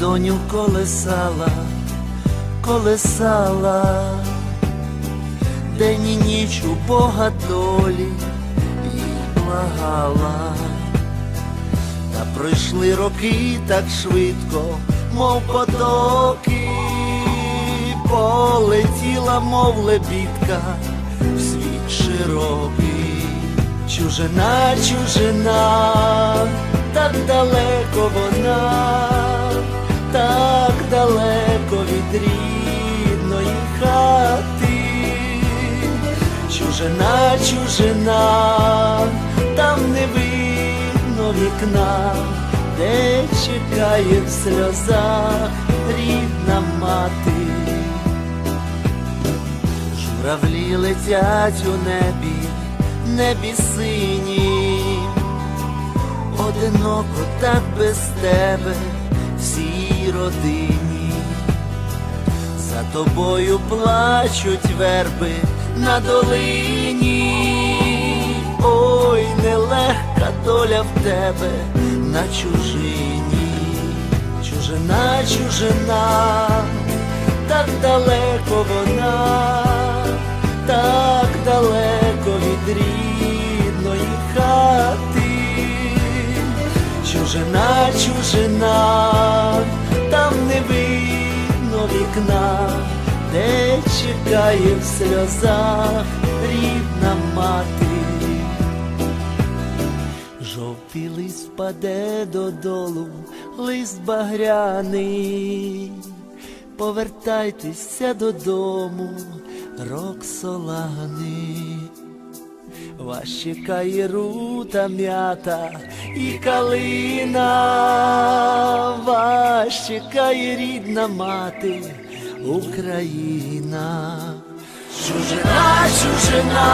доню колесала, колесала, день і ніч у Бога долі їй благала. Та пройшли роки так швидко, мов потоки, полетіла, мов лебідка в світ широкий, чужина, чужина, так далеко вона, так далеко від рідної хати, чужина, чужина, там не видно вікна, де чекає в сльозах рідна мати. Журавлі летять у небі, небі сині, одиноко так без тебе всій родині. За тобою плачуть верби на долині. Ой, нелегка доля в тебе на чужині, чужина, чужина, так далеко вона, чужина, чужина, там не видно вікна, де чекає в сльозах рідна мати. Жовтий лист впаде додолу, лист багряний, повертайтеся додому, рок роксолани. Вас чекає рута м'ята і калина, вас чекає рідна мати, Україна. Чужина, чужина,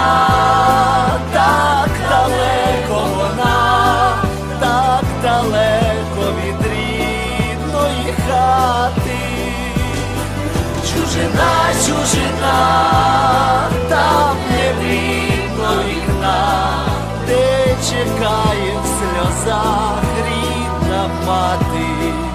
так далеко вона, так далеко від рідної хати. Чужина, чужина, сльозах рідна мати.